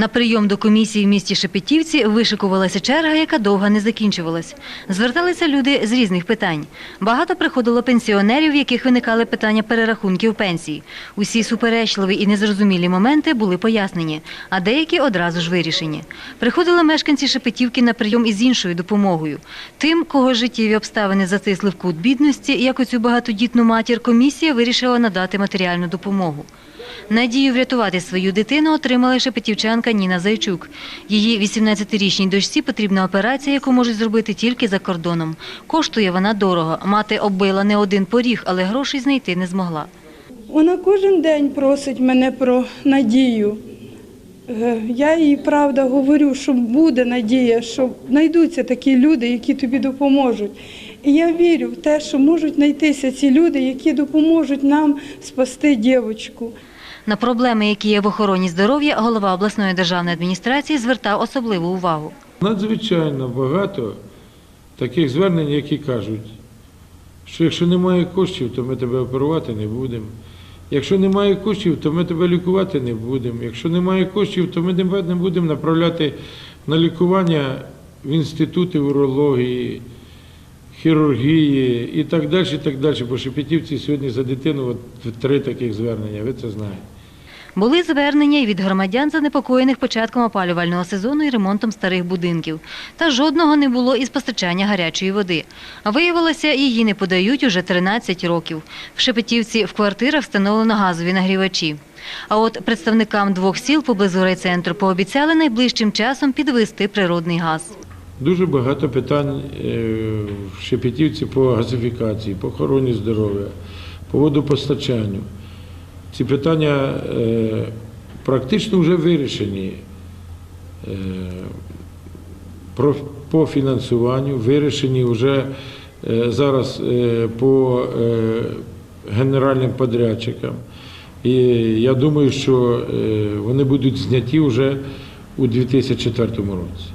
На прийом до комісії в місті Шепетівці вишикувалася черга, яка довго не закінчувалась. Зверталися люди з різних питань. Багато приходило пенсіонерів, в яких виникали питання перерахунків пенсій. Усі суперечливі і незрозумілі моменти були пояснені, а деякі одразу ж вирішені. Приходили мешканці Шепетівки на прийом із іншою допомогою. Тим, кого життєві обставини затисли в кут бідності, як оцю багатодітну матір, комісія вирішила надати матеріальну допомогу. Надію врятувати свою дитину отримала шепетівчанка Ніна Зайчук. Її 18-річній дочці потрібна операція, яку можуть зробити тільки за кордоном. Коштує вона дорого. Мати оббила не один поріг, але грошей знайти не змогла. Вона кожен день просить мене про надію. Е, Я їй правда говорю, що буде надія, що знайдуться такі люди, які тобі допоможуть. І я вірю в те, що можуть знайтися ці люди, які допоможуть нам спасти дівчинку. На проблеми, які є в охороні здоров'я, голова обласної державної адміністрації звертав особливу увагу. Надзвичайно багато таких звернень, які кажуть, що якщо немає коштів, то ми тебе оперувати не будемо. Якщо немає коштів, то ми тебе лікувати не будемо. Якщо немає коштів, то ми не будемо направляти на лікування в інститути урології, хірургії і так далі. і так далі. Бо Шепетівці сьогодні за дитину от три таких звернення, ви це знаєте. Були звернення і від громадян, занепокоєних початком опалювального сезону і ремонтом старих будинків. Та жодного не було із постачання гарячої води. А виявилося, її не подають уже 13 років. В Шепетівці в квартирах встановлено газові нагрівачі. А от представникам двох сіл поблизу райцентру пообіцяли найближчим часом підвести природний газ. Дуже багато питань е, в Шепетівці по газифікації, по охороні здоров'я, по водопостачанню. Ці питання е, практично вже вирішені Е, по фінансуванню, вирішені вже зараз по генеральним подрядчикам. І я думаю, що вони будуть зняті вже у 2004 році.